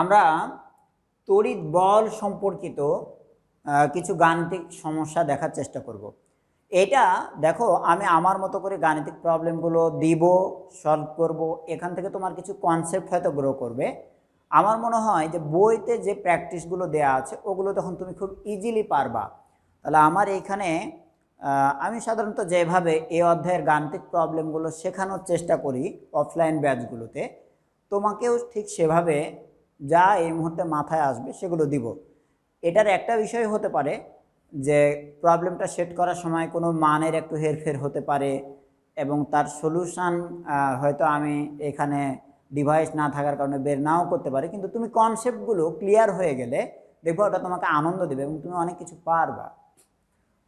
আমরা তড়িৎ বল সম্পর্কিত কিছু গাণিতিক সমস্যা দেখার চেষ্টা করব। এটা দেখো, আমি আমার মতো করে গাণিতিক প্রবলেমগুলো দিব সলভ করব। এখান থেকে তোমার কিছু কনসেপ্ট হয়তো গ্রো করবে। আমার মনে হয় যে বইতে যে প্র্যাকটিসগুলো দেয়া আছে, ওগুলো তখন তুমি খুব ইজিলি পারবা। তাহলে আমার এইখানে আমি সাধারণত যেভাবে এই অধ্যায়ের গাণিতিক প্রবলেমগুলো শেখানোর চেষ্টা করি অফলাইন ব্যাচগুলোতে তোমাকেও ঠিক সেভাবে যা এই মুহূর্তে মাথায় আসবে সেগুলো দিব। এটার একটা বিষয় হতে পারে যে প্রবলেমটা সেট করার সময় কোনো মানের একটু হেরফের হতে পারে এবং তার সলিউশান হয়তো আমি এখানে ডিভাইস না থাকার কারণে বের নাও করতে পারি। কিন্তু তুমি কনসেপ্টগুলো ক্লিয়ার হয়ে গেলে দেখব ওটা তোমাকে আনন্দ দেবে এবং তুমি অনেক কিছু পারবা।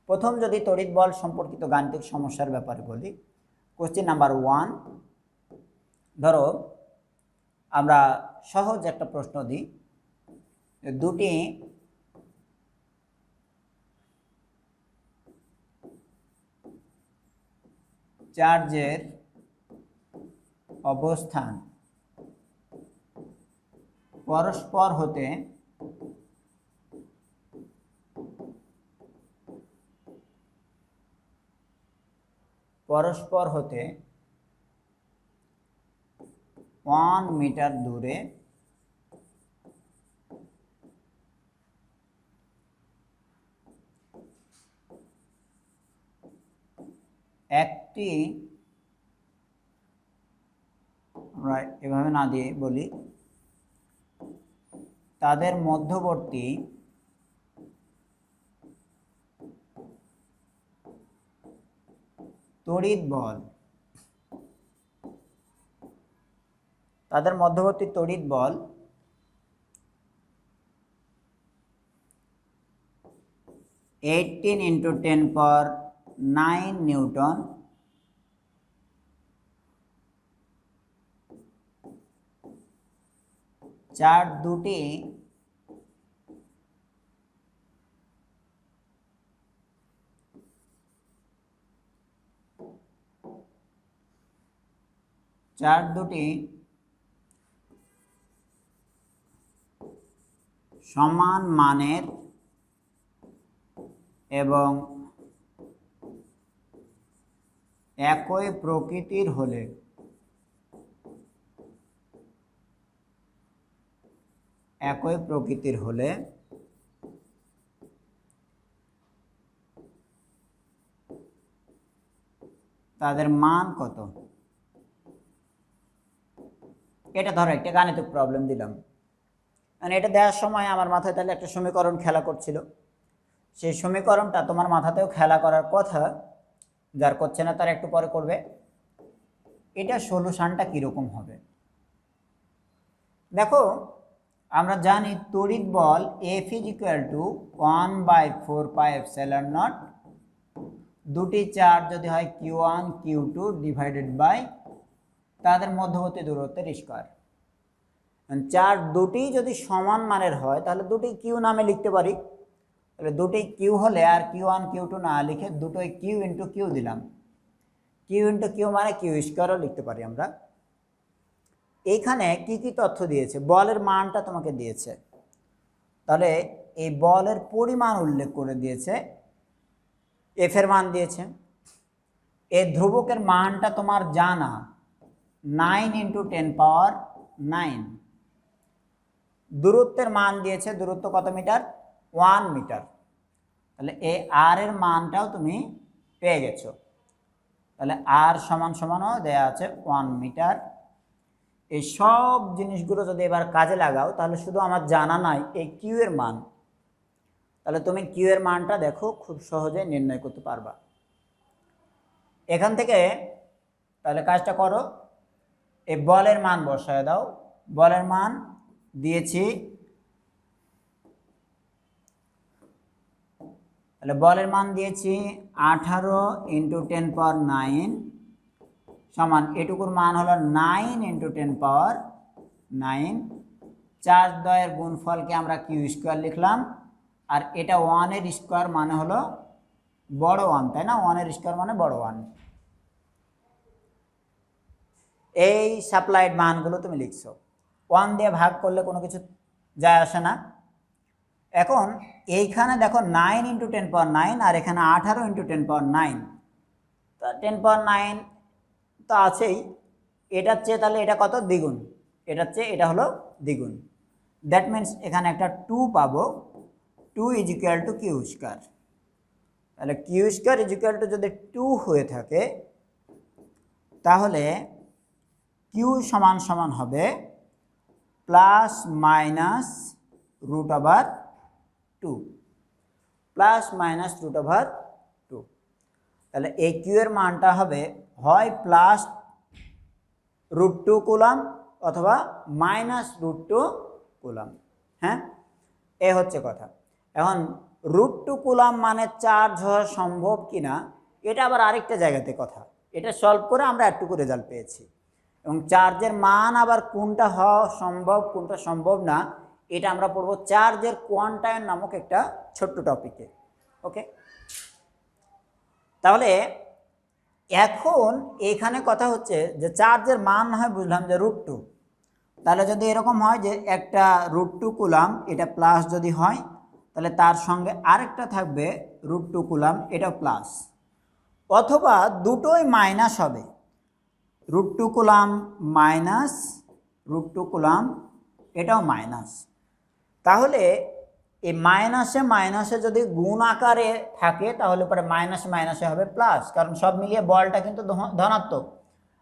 প্রথম যদি তড়িৎ বল সম্পর্কিত গাণিতিক সমস্যার ব্যাপারে বলি কোশ্চেন নাম্বার ওয়ান ধরো আমরা সহজ একটা প্রশ্ন দিই। দুটি চার্জের অবস্থান পরস্পর হতে পরস্পর হতে ওয়ান মিটার দূরে একটি আমরা এভাবে না দিয়ে বলি তাদের মধ্যবর্তী তড়িৎ বল তাদের মধ্যবর্তী তড়িৎ বল এইটিন ইন্টু টেন পর নাইন নিউটন চার দুটি চার দুটি সমান মানের এবং একই প্রকৃতির হলে একই প্রকৃতির হলে তাদের মান কত? এটা ধরো, একটা গাণিতিক প্রবলেম দিলাম। মানে এটা দেওয়ার সময় আমার মাথায় তাহলে একটা সমীকরণ খেলা করছিল। সেই সমীকরণটা তোমার মাথাতেও খেলা করার কথা, যার করছে না তার একটু পরে করবে। এটা সলিউশনটা কীরকম হবে? দেখো, আমরা জানি তড়িৎ বল F is equal to one by four pi epsilon naught দুটি চার্জ যদি হয় Q one Q two divided by তাদের মধ্যবর্তী দূরত্বের স্কোয়ার চার দুটি যদি সমান মানের হয়, তাহলে দুটি কিউ নামে লিখতে পারি। তাহলে দুটি কিউ হলে আর কিউ ওয়ান কিউ টু না লিখে দুটোই কিউ ইন্টু কিউ দিলাম। কিউ ইন্টু কিউ মানে কিউ স্কোয়ারও লিখতে পারি আমরা। এইখানে কি কি তথ্য দিয়েছে? বলের মানটা তোমাকে দিয়েছে। তাহলে এই বলের পরিমাণ উল্লেখ করে দিয়েছে। এফের মান দিয়েছে। এই ধ্রুবকের মানটা তোমার জানা। Nine into ten power nine দূরত্বের মান দিয়েছে, দূরত্ব কত মিটার? One metre. তাহলে এ আর এর মানটাও তুমি পেয়ে গেছো। তাহলে আর সমান সমানও দেয়া আছে ওয়ান মিটার। এই সব জিনিসগুলো যদি এবার কাজে লাগাও, তাহলে শুধু আমার জানা নাই এই কিউ এর মান। তাহলে তুমি কিউ এর মানটা দেখো, খুব সহজে নির্ণয় করতে পারবা। এখান থেকে তাহলে কাজটা করো। এই বলের মান বসায় দাও। বলের মান দিয়েছি। তাহলে বলের মান দিয়েছি আঠারো ইন্টু টেন পাওয়ার নাইন সমান, এটুকুর মান হলো nine into ten power nine চার দয়ের গুণফলকে আমরা কিউ স্কোয়ার লিখলাম, আর এটা ওয়ানের স্কোয়ার মানে হলো বড় ওয়ান, তাই না? ওয়ানের স্কোয়ার মানে বড় ওয়ান। এই সাপ্লাইড মানগুলো তুমি লিখছো। ওয়ান দিয়ে ভাগ করলে কোনো কিছু যায় আসে না। এখন এইখানে দেখো nine into ten power nine আর এখানে আঠারো ইন্টু টেন পাওয়ার নাইন তা টেন পাওয়ার নাইন তো আছেই। এটার চেয়ে তাহলে এটা কত? দ্বিগুণ। এটার চেয়ে এটা হলো দ্বিগুণ। দ্যাট মিন্স এখানে একটা টু পাবো। Two is equal to Q square তাহলে Q square is equal to যদি টু হয়ে থাকে, তাহলে কিউ সমান সমান হবে plus minus root over two. Plus minus root over two. তাহলে এই কিউ এর মানটা হবে, হয় প্লাস রুট টু কুলাম অথবা মাইনাস রুট টু কুলাম। হ্যাঁ? এ হচ্ছে কথা। এখন রুট টু কুলাম মানে চার্জ হওয়া সম্ভব কি না এটা আবার আরেকটা জায়গাতে কথা। এটা সলভ করে আমরা একটুকু রেজাল্ট পেয়েছি। এবং চার্জের মান আবার কোনটা হওয়া সম্ভব, কোনটা সম্ভব না, এটা আমরা পড়ব চার্জের কোয়ান্টায়ন নামক একটা ছোট্ট টপিকে ওকে তাহলে এখন এখানে কথা হচ্ছে যে চার্জের মান না হয় বুঝলাম যে রুট টু তাহলে যদি এরকম হয় যে একটা রুট টু কুলাম এটা প্লাস যদি হয়, তাহলে তার সঙ্গে আরেকটা থাকবে রুট টু কুলাম এটা প্লাস অথবা দুটোই মাইনাস হবে। Root two coulomb minus root two coulomb এটাও মাইনাস। তাহলে এই মাইনাসে মাইনাসে যদি গুণ আকারে থাকে, তাহলে পরে মাইনাস মাইনাসে হবে প্লাস কারণ সব মিলিয়ে বলটা কিন্তু ধনাত্মক।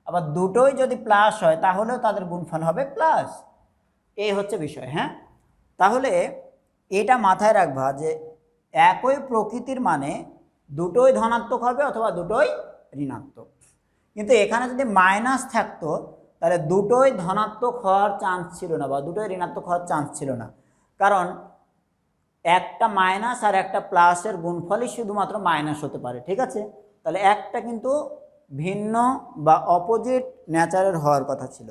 আবার দুটোই যদি প্লাস হয়, তাহলেও তাদের গুণফল হবে প্লাস এই হচ্ছে বিষয় হ্যাঁ? তাহলে এটা মাথায় রাখবা যে একই প্রকৃতির মানে দুটোই ধনাত্মক হবে অথবা দুটোই ঋণাত্মক। কিন্তু এখানে যদি মাইনাস থাকতো, তাহলে দুটোই ধনাত্মক হওয়ার চান্স ছিল না বা দুটোই ঋণাত্মক হওয়ার চান্স ছিল না। কারণ একটা মাইনাস আর একটা প্লাসের গুণফলই শুধুমাত্র মাইনাস হতে পারে, ঠিক আছে? তাহলে একটা কিন্তু ভিন্ন বা অপোজিট ন্যাচারের হওয়ার কথা ছিল।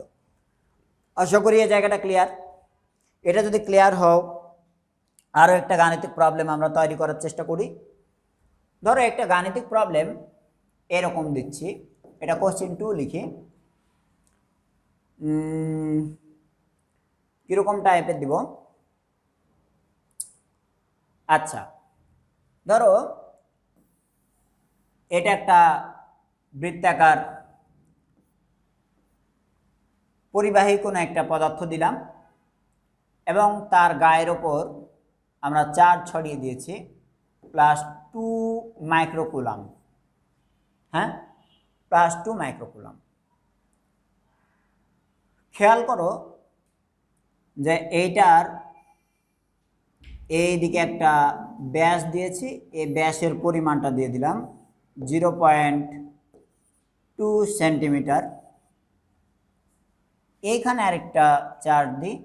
আশা করি এই জায়গাটা ক্লিয়ার এটা যদি ক্লিয়ার হও আরও একটা গাণিতিক প্রবলেম আমরা তৈরি করার চেষ্টা করি। ধরো একটা গাণিতিক প্রবলেম এরকম দিচ্ছি। এটা কোশ্চেন টু লিখি। কীরকম টাইপের দিব? আচ্ছা ধরো এটা একটা বৃত্তাকার পরিবাহী কোনো একটা পদার্থ দিলাম এবং তার গায়ের ওপর আমরা চার্জ ছড়িয়ে দিয়েছি প্লাস টু মাইক্রোকুলাম হ্যাঁ? Plus two microcoulomb. খেয়াল করো যে এইটার এই দিকে একটা ব্যাস দিয়েছি, এই ব্যাসের পরিমাণটা দিয়ে দিলাম জিরো পয়েন্ট টু সেন্টিমিটার। এইখানে আরেকটা চার্ট দিই।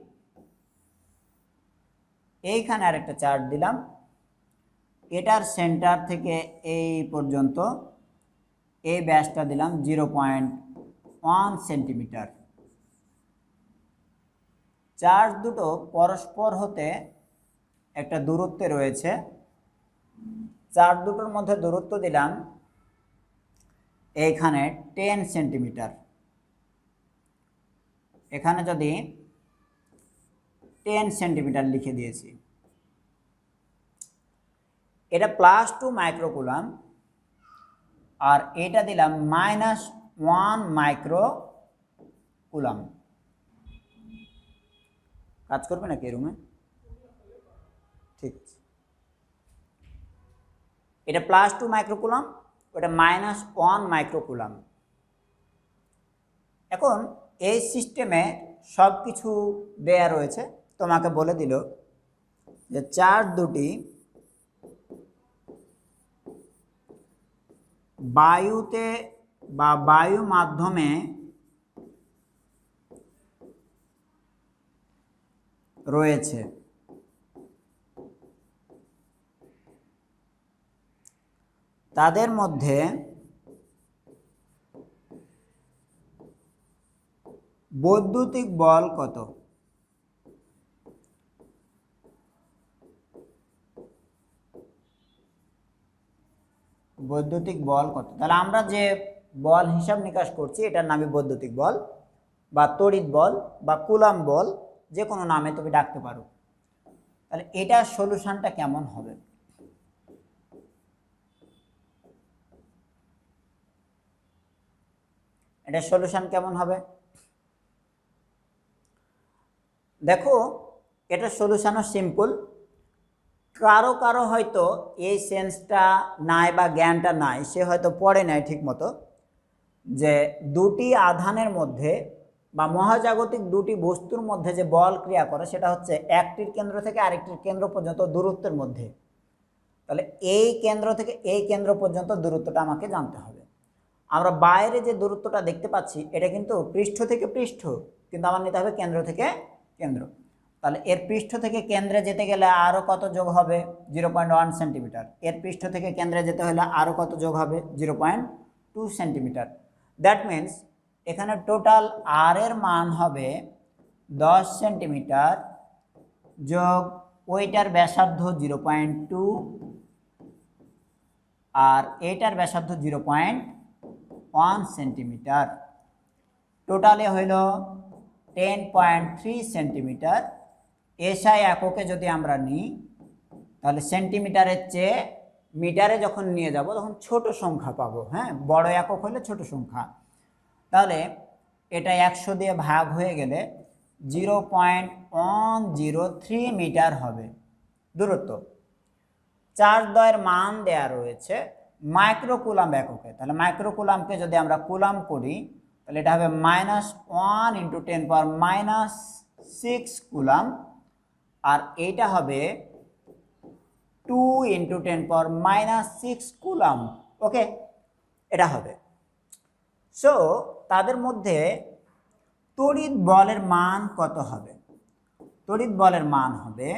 এইখানে আরেকটা চার্ট দিলাম। এটার সেন্টার থেকে এই পর্যন্ত এই ব্যাসটা দিলাম zero point one centimetre charge দুটো পরস্পর হতে একটা দূরত্বে রয়েছে। চার দুটোর মধ্যে দূরত্ব দিলাম এইখানে টেন সেন্টিমিটার এখানে যদি টেন সেন্টিমিটার লিখে দিয়েছি। এটা প্লাস টু মাইক্রোকুলাম আর এটা দিলাম মাইনাস ওয়ান মাইক্রো কুলাম কাজ করবে নাকি রুমে ঠিক এটা প্লাস টু মাইক্রোকুলাম ওটা মাইনাস ওয়ান মাইক্রোকুলাম এখন এই সিস্টেমে সব কিছু দেয়া রয়েছে, তোমাকে বলে দিল যে চার্জ দুটি বায়ুতে বা বায়ু মাধ্যমে রয়েছে। তাদের মধ্যে বৈদ্যুতিক বল কত? বৈদ্যুতিক বল কত? তাহলে আমরা যে বল হিসাব নিকাশ করছি, এটার নামে বৈদ্যুতিক বল বা তড়িৎ বল বা কুলাম বল, যে কোনো নামে তুমি ডাকতে পারো। তাহলে এটার সলিউশনটা কেমন হবে? এটার সলিউশন কেমন হবে? দেখো এটার সলিউশনও সিম্পল। কারও কারও হয়তো এই সেন্সটা নাই বা জ্ঞানটা নাই, সে হয়তো পড়ে নাই ঠিক মতো যে দুটি আধানের মধ্যে বা মহাজাগতিক দুটি বস্তুর মধ্যে যে বল ক্রিয়া করে, সেটা হচ্ছে একটির কেন্দ্র থেকে আরেকটির কেন্দ্র পর্যন্ত দূরত্বের মধ্যে। তাহলে এই কেন্দ্র থেকে এই কেন্দ্র পর্যন্ত দূরত্বটা আমাকে জানতে হবে। আমরা বাইরে যে দূরত্বটা দেখতে পাচ্ছি, এটা কিন্তু পৃষ্ঠ থেকে পৃষ্ঠ, কিন্তু আমার নিতে হবে কেন্দ্র থেকে কেন্দ্র। তাহলে এর পৃষ্ঠ থেকে কেন্দ্রে যেতে গেলে আরও কত যোগ হবে? জিরো পয়েন্ট ওয়ান সেন্টিমিটার এর পৃষ্ঠ থেকে কেন্দ্রে যেতে হলে আরও কত যোগ হবে? Zero point two centimetre that means এখানে টোটাল আর এর মান হবে দশ সেন্টিমিটার যোগ ওইটার ব্যাসার্ধ জিরো পয়েন্ট টু আর এইটার ব্যাসার্ধ জিরো পয়েন্ট ওয়ান সেন্টিমিটার টোটালে হইল ten point three centimetre SI এককে যদি আমরা নিই, তাহলে সেন্টিমিটারের চেয়ে মিটারে যখন নিয়ে যাব, তখন ছোট সংখ্যা পাবো হ্যাঁ? বড় একক হলে ছোট সংখ্যা। তাহলে এটা একশো দিয়ে ভাগ হয়ে গেলে zero point one zero three metre হবে। দূরত্ব। চার্জ দয়ের মান দেয়া রয়েছে মাইক্রোকুলাম এককে। তাহলে মাইক্রোকুলামকে যদি আমরা কুলাম করি, তাহলে এটা হবে minus one into ten power minus six coulomb আর এইটা হবে two into ten power minus six coulomb okay এটা হবে। সো তাদের মধ্যে তড়িৎ বলের মান কত হবে? তড়িৎ বলের মান হবে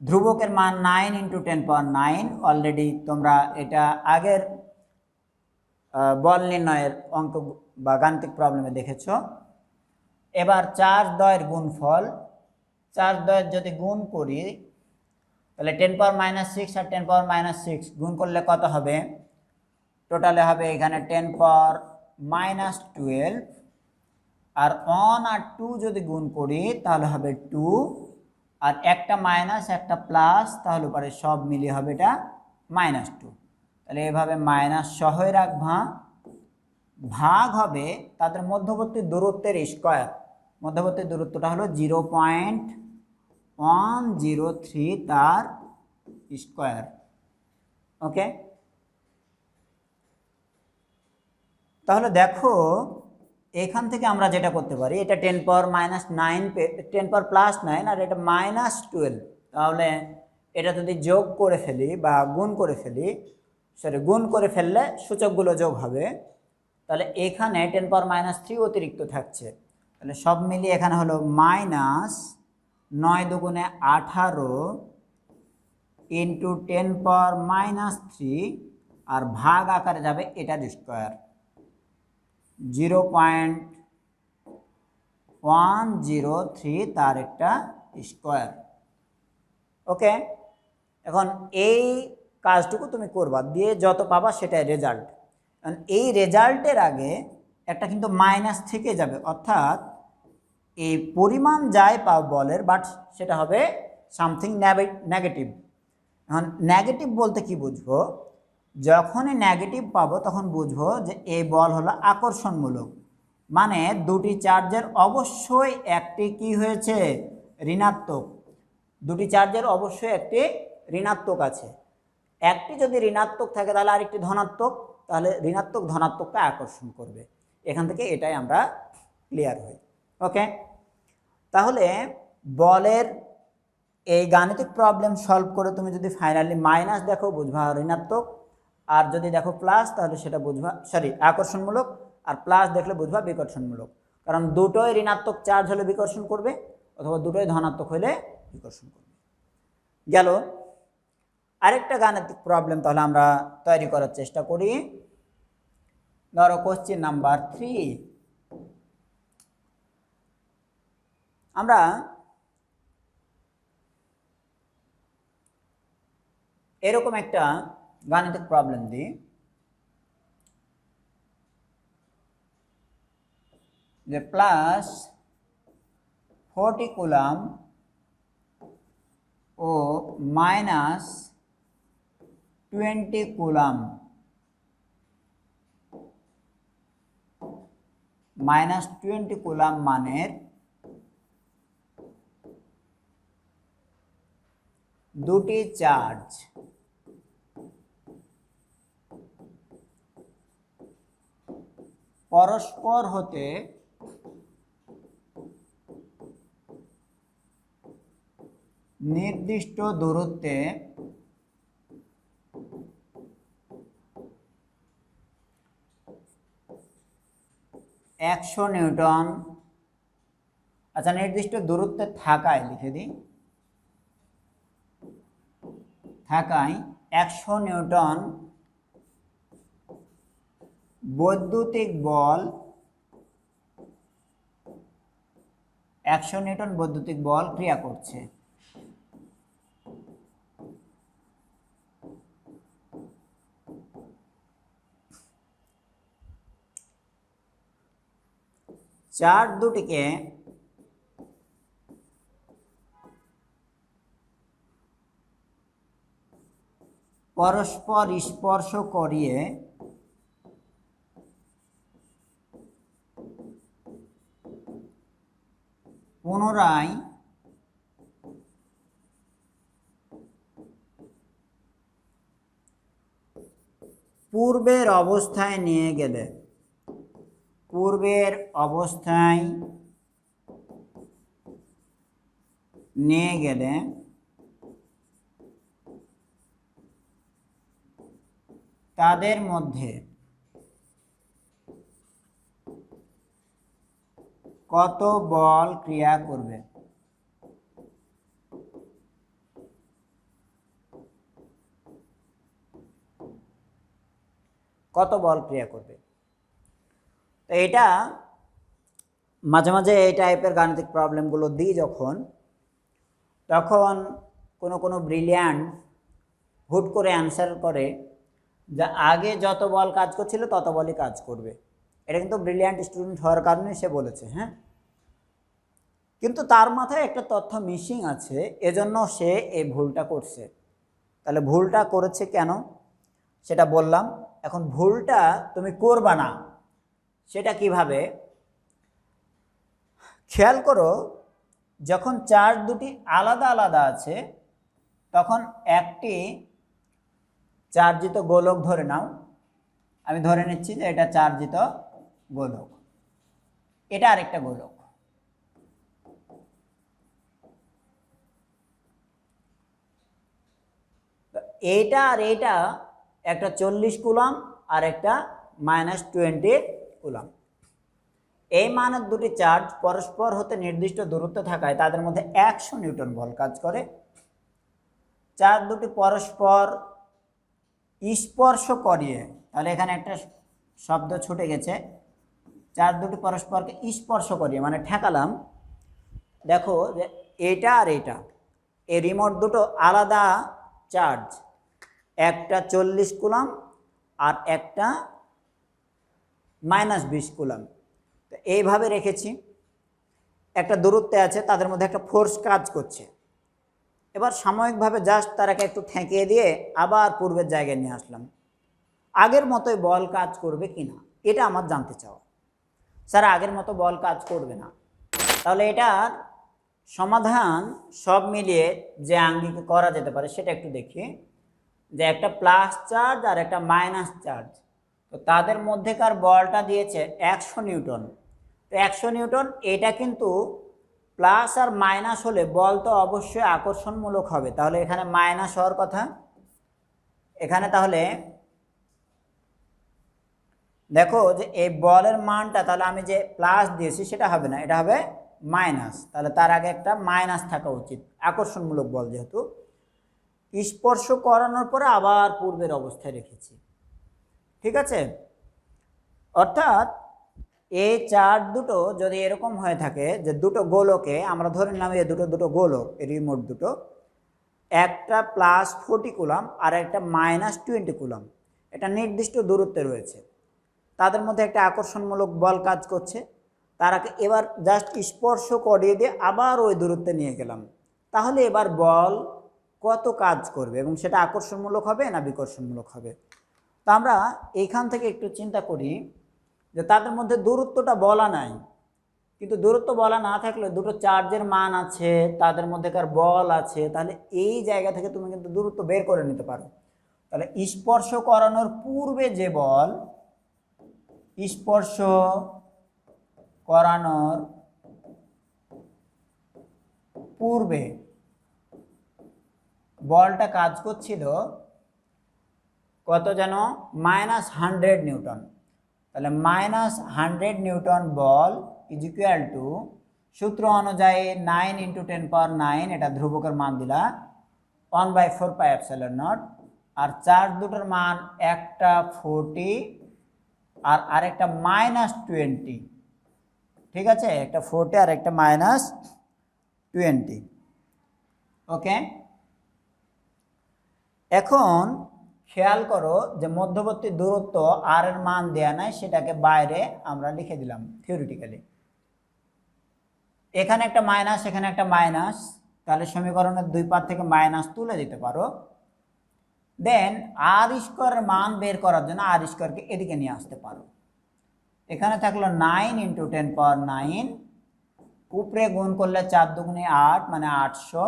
ধ্রুবকের মান nine into ten power nine already তোমরা এটা আগের বল নির্ণয়ের অঙ্ক বা গাণিতিক প্রবলেমে দেখেছ। এবার চার্জ দয়ের গুণফল চার্জ দয়ের যদি গুণ করি, তাহলে টেন পাওয়ার মাইনাস সিক্স আর টেন পাওয়ার মাইনাস সিক্স গুণ করলে কত হবে? টোটালে হবে এখানে টেন পাওয়ার মাইনাস টুয়েলভ আর ওয়ান আর টু যদি গুণ করি, তাহলে হবে টু আর একটা মাইনাস একটা প্লাস তাহলে পরে সব মিলিয়ে হবে এটা মাইনাস টু তাহলে এভাবে মাইনাস সহই রাখবা। ভাগ হবে তাদের মধ্যবর্তী দূরত্বের স্কোয়ার মধ্যবর্তী দূরত্বটা হলো zero point one zero three তার স্কোয়ার। ওকে? তাহলে দেখো, এখান থেকে আমরা যেটা করতে পারি, এটা ten power minus nine ten power plus nine আর এটা মাইনাস টুয়েলভ। তাহলে এটা যদি যোগ করে ফেলি বা গুণ করে ফেলি সরি গুণ করে ফেললে সূচকগুলো যোগ হবে। তাহলে এখানে টেন পাওয়ার মাইনাস থ্রি অতিরিক্ত থাকছে। তাহলে সব মিলিয়ে এখানে হলো মাইনাস নয় দুগুণে আঠারো into ten power minus three আর ভাগ আকারে যাবে এটার square zero point one zero three তার একটা স্কোয়ার ওকে এখন এই কাজটুকু তুমি করবা, দিয়ে যত পাবা সেটাই রেজাল্ট এই রেজাল্টের আগে একটা কিন্তু মাইনাস থেকে যাবে, অর্থাৎ এই পরিমাণ যায় পাও বলের বাট সেটা হবে সামথিং নেগেটিভ এখন নেগেটিভ বলতে কি বুঝব? যখনই নেগেটিভ পাবো, তখন বুঝব যে এই বল হলো আকর্ষণমূলক। মানে দুটি চার্জের অবশ্যই একটি কি হয়েছে? ঋণাত্মক। দুটি চার্জের অবশ্যই একটি ঋণাত্মক আছে। একটি যদি ঋণাত্মক থাকে, তাহলে আরেকটি ধনাত্মক, তাহলে ঋণাত্মক ধনাত্মককে আকর্ষণ করবে। এখান থেকে এটাই আমরা ক্লিয়ার হই ওকে তাহলে বলের এই গাণিতিক প্রবলেম সলভ করে তুমি যদি ফাইনালি মাইনাস দেখো, বুঝবা ঋণাত্মক। আর যদি দেখো প্লাস তাহলে সেটা বুঝবা সরি আকর্ষণমূলক। আর প্লাস দেখলে বুঝবা বিকর্ষণমূলক। কারণ দুটোই ঋণাত্মক চার্জ হলে বিকর্ষণ করবে, অথবা দুটোই ধনাত্মক হলে বিকর্ষণ করবে। গেল, আরেকটা গাণিতিক প্রবলেম তাহলে আমরা তৈরি করার চেষ্টা করি। ধরো কোশ্চেন নাম্বার থ্রি আমরা এরকম একটা গাণিতিক প্রবলেম দিই। যে প্লাস ফোরটি কুলাম ও minus twenty coulomb minus twenty coulomb মানের দুটি চার্জ পরস্পর হতে নির্দিষ্ট দূরত্বে একশো নিউটন আচ্ছা নির্দিষ্ট দূরত্বে থাকায়, লিখে দিই, থাকায় একশো নিউটন বৈদ্যুতিক বল, একশো নিউটন বৈদ্যুতিক বল ক্রিয়া করছে। চার্ট দুটিকে পরস্পর স্পর্শ করিয়ে পুনরায় পূর্বের অবস্থায় নিয়ে গেলে পূর্বের অবস্থায় নিয়ে গেলে তাদের মধ্যে কত বল ক্রিয়া করবে? কত বল ক্রিয়া করবে? তো এটা মাঝে মাঝে এই টাইপের গাণিতিক প্রবলেমগুলো দিই যখন, তখন কোনো কোনো ব্রিলিয়ান্ট হুট করে অ্যান্সার করে যা আগে যত বল কাজ করছিল তত বলই কাজ করবে। এটা কিন্তু ব্রিলিয়ান্ট স্টুডেন্ট হওয়ার কারণে সে বলেছে হ্যাঁ? কিন্তু তার মাথায় একটা তথ্য মিসিং আছে, এজন্য সে এই ভুলটা করছে। তাহলে ভুলটা করেছে কেন? সেটা বললাম, এখন ভুলটা তুমি করবা না। সেটা কীভাবে? খেয়াল করো, যখন চার্জ দুটি আলাদা আলাদা আছে, তখন একটি চার্জিত গোলক ধরে নাও। আমি ধরে নিচ্ছি যে এটা চার্জিত গোলক। এটা আরেকটা গোলক। এইটা আর এইটা একটা চল্লিশ কুলাম আর একটা মাইনাস টোয়েন্টি কুলাম এই মানের দুটি চার্জ পরস্পর হতে নির্দিষ্ট দূরত্বে থাকায় তাদের মধ্যে একশো নিউটন বল কাজ করে। চার্জ দুটি পরস্পর স্পর্শ করিয়ে, তাহলে এখানে একটা শব্দ ছুটে গেছে। চার দুটি পরস্পরকে স্পর্শ করিয়ে মানে ঠেকালাম। দেখো যে এটা আর এটা, এই রিমোট দুটো আলাদা চার্জ। একটা চল্লিশ কুলাম আর একটা মাইনাস বিশ কুলাম তো এইভাবে রেখেছি। একটা দূরত্বে আছে, তাদের মধ্যে একটা ফোর্স কাজ করছে। এবার সাময়িকভাবে জাস্ট তারাকে একটু ঠেকিয়ে দিয়ে আবার পূর্বের জায়গায় নিয়ে আসলাম। আগের মতোই বল কাজ করবে কি না এটা আমার জানতে চাওয়া। স্যার, আগের মতো বল কাজ করবে না। তাহলে এটার সমাধান সব মিলিয়ে যে আঙ্গিকে করা যেতে পারে, সেটা একটু দেখি। যে একটা প্লাস চার্জ আর একটা মাইনাস চার্জ তো তাদের মধ্যেকার বলটা দিয়েছে একশো নিউটন। তো একশো নিউটন, এটা কিন্তু প্লাস আর মাইনাস হলে বল তো অবশ্যই আকর্ষণমূলক হবে। তাহলে এখানে মাইনাস হওয়ার কথা। এখানে তাহলে দেখো যে এই বলের মানটা তাহলে আমি যে প্লাস দিয়েছি সেটা হবে না, এটা হবে মাইনাস। তাহলে তার আগে একটা মাইনাস থাকা উচিত, আকর্ষণমূলক বল যেহেতু। স্পর্শ করানোর পরে আবার পূর্বের অবস্থায় রেখেছি। ঠিক আছে? অর্থাৎ এই চার্ট দুটো যদি এরকম হয়ে থাকে যে দুটো গোলকে আমরা ধরে নিলাম এই দুটো দুটো গোলক রিমোট দুটো, একটা প্লাস ফোর্টি কুলাম আর একটা মাইনাস টোয়েন্টি কুলাম এটা নির্দিষ্ট দূরত্বে রয়েছে। তাদের মধ্যে একটা আকর্ষণমূলক বল কাজ করছে। তারাকে এবার জাস্ট স্পর্শ করিয়ে দিয়ে আবার ওই দূরত্বে নিয়ে গেলাম। তাহলে এবার বল কত কাজ করবে এবং সেটা আকর্ষণমূলক হবে না বিকর্ষণমূলক হবে? তা আমরা এইখান থেকে একটু চিন্তা করি যে তাদের মধ্যে দূরত্বটা বলা নাই। কিন্তু দূরত্ব বলা না থাকলে দুটো চার্জের মান আছে, তাদের মধ্যেকার বল আছে, তাহলে এই জায়গা থেকে তুমি কিন্তু দূরত্ব বের করে নিতে পারো। তাহলে স্পর্শ করানোর পূর্বে যে বল, স্পর্শ করানোর পূর্বে বলটা কাজ করছিল কত যেন? Minus hundred newton. তাহলে মাইনাস হান্ড্রেড নিউটন বল ইজ ইকুয়াল টু সূত্র অনুযায়ী nine into ten power nine এটা ধ্রুবকের মান দিলা one by four pi epsilon naught R charge দুটোর মান একটা ফোরটি আর আরেকটা মাইনাস টোয়েন্টি ঠিক আছে? একটা ফোরটি আর একটা মাইনাস টোয়েন্টি ওকে এখন খেয়াল করো যে মধ্যবর্তী দূরত্ব আর এর মান দেয়া নাই, সেটাকে বাইরে আমরা লিখে দিলাম থিওরিটিক্যালি এখানে একটা মাইনাস এখানে একটা মাইনাস তাহলে সমীকরণের দুই পার থেকে মাইনাস তুলে দিতে পারো। দেন আর স্কোয়ারের মান বের করার জন্য আর স্কোয়ারকে এদিকে নিয়ে আসতে পারো। এখানে থাকল nine into ten power nine উপরে গুণ করলে চার দুগুণে আট মানে আটশো,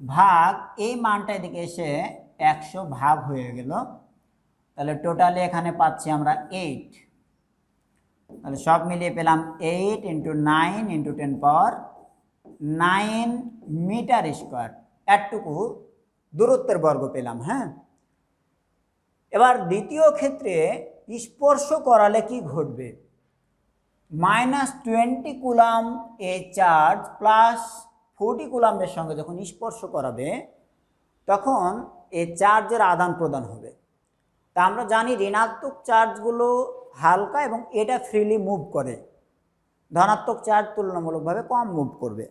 ভাগ এই মানটা এদিকে এসে একশো ভাগ হয়ে গেল। তাহলে টোটালি এখানে পাচ্ছি আমরা এইট তাহলে সব মিলিয়ে পেলাম eight into nine into ten power nine metre square এতটুকু দূরত্বের বর্গ পেলাম হ্যাঁ? এবার দ্বিতীয় ক্ষেত্রে স্পর্শ করালে কি ঘটবে? মাইনাস টোয়েন্টি কুলাম এ চার্জ প্লাস ফোর্টি কুলামের সঙ্গে যখন স্পর্শ করাবে, তখন এই চার্জের আদান প্রদান হবে। তা আমরা জানি ঋণাত্মক চার্জগুলো হালকা এবং এটা ফ্রিলি মুভ করে। ধনাত্মক চার্জ তুলনামূলকভাবে কম মুভ করবে।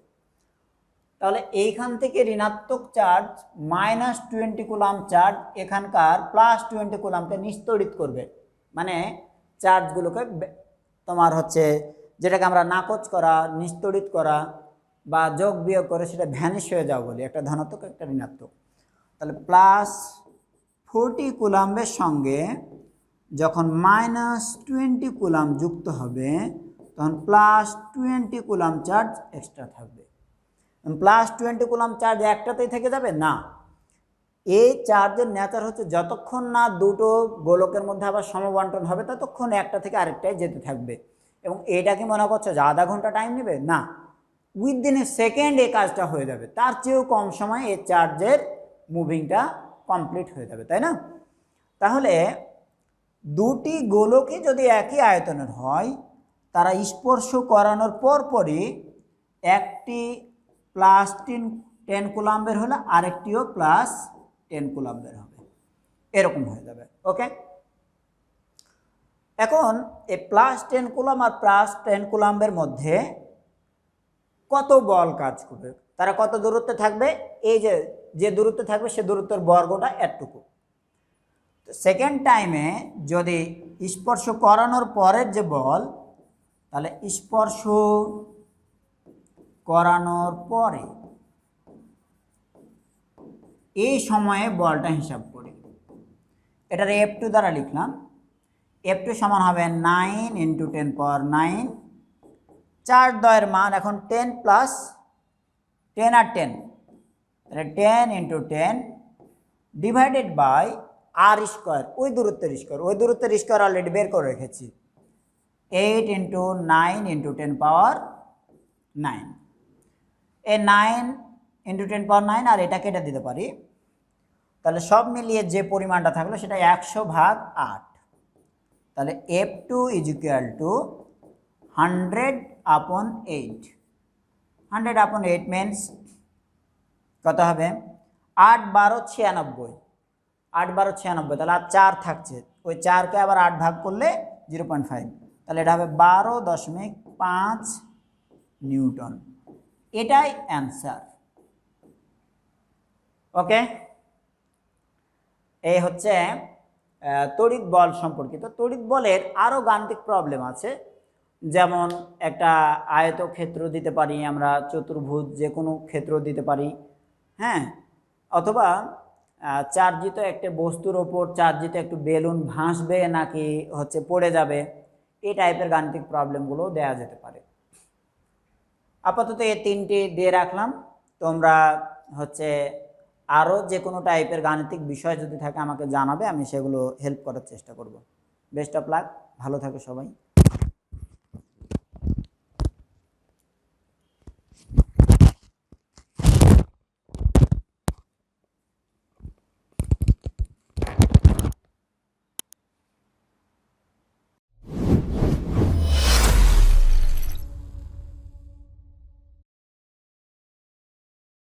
তাহলে এইখান থেকে ঋণাত্মক charge minus twenty coulomb charge এখানকার প্লাস টোয়েন্টি কুলামকে নিস্তড়িত করবে। মানে চার্জগুলোকে তোমার হচ্ছে যেটাকে আমরা নাকচ করা, নিস্তড়িত করা বা যোগ বিয়োগ করে সেটা ভ্যানিশ হয়ে যাও বলি। একটা ধনাত্মক, একটা ঋণাত্মক। তাহলে প্লাস ফোরটি কুলাম্বের সঙ্গে যখন মাইনাস টোয়েন্টি কুলাম যুক্ত হবে, তখন plus twenty coulomb charge extra থাকবে। প্লাস টোয়েন্টি কুলাম চার্জ একটাতেই থেকে যাবে? না। এই চার্জের নেচার হচ্ছে যতক্ষণ না দুটো গোলকের মধ্যে আবার সমবন্টন হবে, ততক্ষণ একটা থেকে আরেকটায় যেতে থাকবে। এবং এটা কি মনে করছ, যে আধা ঘণ্টা টাইম নেবে? না। উইদিন এ সেকেন্ড এই কাজটা হয়ে যাবে। তার চেয়েও কম সময়ে এই চার্জের মুভিংটা কমপ্লিট হয়ে যাবে, তাই না? তাহলে দুটি গোলকই যদি একই আয়তনের হয়, তারা স্পর্শ করানোর পরপরই একটি প্লাস টেন টেন কুলাম্বের হলে আরেকটিও প্লাস টেন কুলাম্বের হবে। এরকম হয়ে যাবে ওকে এখন এই প্লাস টেন কুলাম আর প্লাস টেন কুলাম্বের মধ্যে কত বল কাজ করবে? তারা কত দূরত্বে থাকবে? এই যে যে দূরত্ব থাকবে সে দূরত্বের বর্গটা এতটুকু। সেকেন্ড টাইমে যদি স্পর্শ করানোর পরের যে বল, তাহলে স্পর্শ করানোর পরে এই সময়ে বলটা হিসাব করি। এটার এফ টু দ্বারা লিখলাম। এফ টু সমান হবে nine into ten power nine চার দয়ের মান এখন টেন প্লাস টেন আর টেন তাহলে ten into ten divided by r square ওই দূরত্বের স্কোয়ার ওই দূরত্বের স্কোয়ার অলরেডি বের করে রেখেছি। Eight into nine into ten power nine এ nine into ten power nine আর এটা কেটে দিতে পারি। তাহলে সব মিলিয়ে যে পরিমাণটা থাকল সেটা একশো ভাগ আট। তাহলে F two is equal to hundred upon eight hundred upon eight means কত হবে? আট বারো ছিয়ানব্বই। আট বারো ছিয়ানব্বই, তাহলে আর চার থাকছে। ওই চারকে আবার আট ভাগ করলে জিরো পয়েন্ট ফাইভ। তাহলে এটা হবে বারো দশমিক পাঁচ নিউটন। এটাই অ্যান্সার। ওকে? এই হচ্ছে তড়িৎ বল সম্পর্কিত। তড়িৎ বলের আরও গাণিতিক প্রবলেম আছে। যেমন একটা আয়তক্ষেত্র দিতে পারি আমরা, চতুর্ভুজ যে কোনো ক্ষেত্র দিতে পারি। হ্যাঁ? অথবা চার্জিত একটা বস্তুর ওপর চার্জিত একটু বেলুন ভাসবে নাকি হচ্ছে পড়ে যাবে, এই টাইপের গাণিতিক প্রবলেমগুলো দেওয়া যেতে পারে। আপাতত এই তিনটি দিয়ে রাখলাম। তোমরা হচ্ছে আরও যে কোনো টাইপের গাণিতিক বিষয় যদি থাকে আমাকে জানাবে, আমি সেগুলো হেল্প করার চেষ্টা করব। বেস্ট অফ লাক ভালো থাকো সবাই।